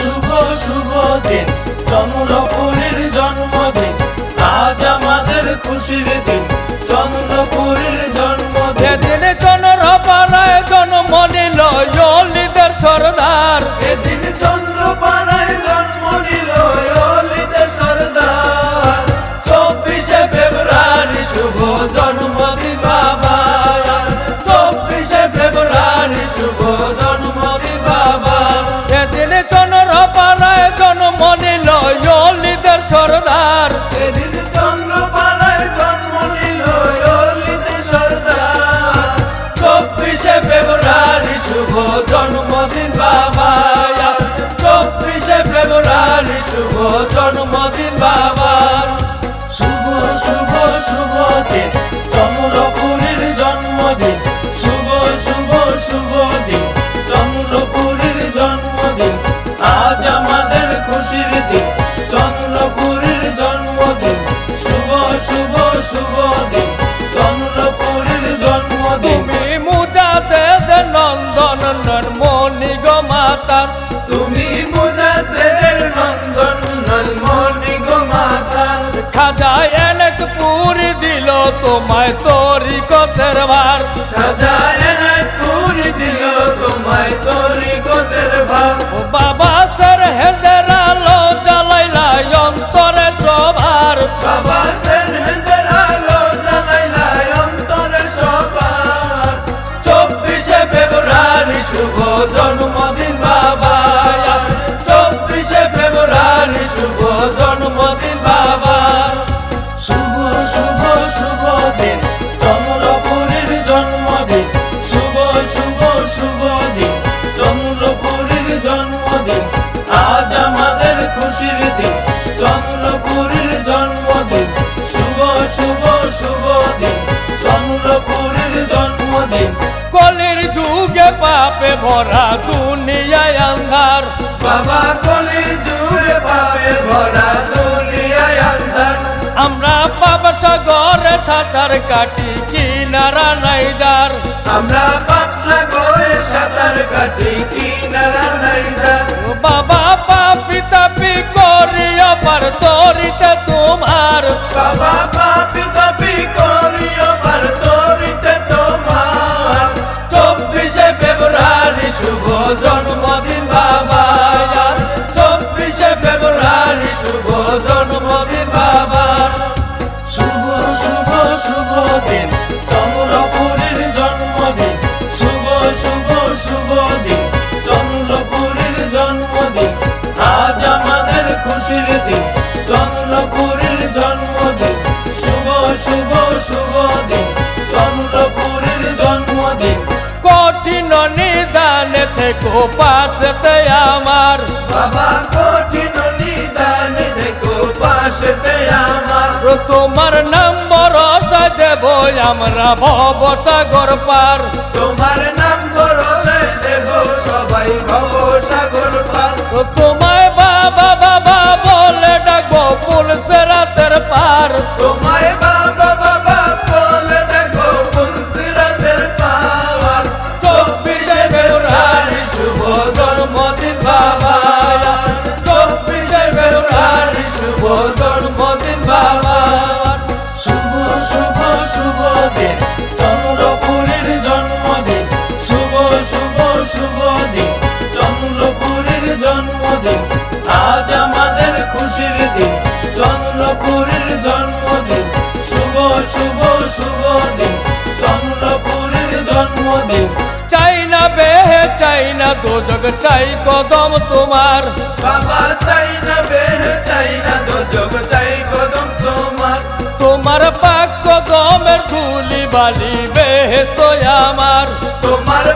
শুভ শুভ দিন। চন্দ্রপুরীর জন্মদিন। আজ আমাদের খুশির দিন। চন্দ্রপুরীর জন্মদিন। যেদিন চনর পাড়ায় জন্ম নিল, ইয়লিদের জন্মদিন বাবা শুভ শুভ শুভ দিন। চন্দ্রপুরীর জন্মদিন। শুভ শুভ শুভ দিন। চন্দ্রপুরীর জন্মদিন। আজ আমাদের খুশির দিন। চন্দ্রপুরীর জন্মদিন। শুভ শুভ শুভ দিন। খাজা এনেক পুরি দিল তোমায় তরি কতের ভার। খাজায় পুরি দিল তোমায় তোরি ভাগ ও বাবা সর হেদের আলো জ্বালাইলা অন্তরে সবার বাবা সেন হেন্দের আলো জ্বালাইলা অন্তরে সবার চব্বিশে ফেব্রুয়ারি শুভ জন্মদিন বাবা চব্বিশে ফেব্রুয়ারি শুভ জন্মদিন বাবা। শুভ দিন চন্দ্রপুরীর জন্মদিন। শুভ শুভ শুভ দিন। চন্দ্রপুরীর জন্মদিন। আজ আমাদের খুশির দিন। চন্দ্রপুরীর জন্মদিন। শুভ শুভ শুভ দিন। চন্দ্রপুরীর জন্মদিন। কলির যুগে পাপে ভরা দুনিয়ায় আন্ধার। বাবা কলির জুড়ে পাবে ভরা দুনিয়ায় আন্ধার। আমরা পাপ সাগরে সাঁতার কাটি কিনারা নাই যার। আমরা বাদশা করে সাঁতার কাটি কিনারা নাই যার। বাবা পাশেতে আমার। বাবা কঠিন নিদান দেখো পাশেতে আমার। তোমার নাম ভরসা দেব আমরা ভব সাগর পার। তোমার নাম জন্মদিন শুভ শুভ শুভ দিন। চন্দ্রপুরীর জন্মদিন। শুভ শুভ শুভ দিন। চন্দ্রপুরীর জন্মদিন। আজ আমাদের খুশির দিন। চন্দ্রপুরীর জন্মদিন। শুভ শুভ শুভ দিন। চন্দ্রপুরীর জন্মদিন। চাই না বেহে চাই না দোজগ চাই কদম তোমার। বাবা চাই না বেহ চাই না দোজগ চাই ধুলি তো আমার তোমার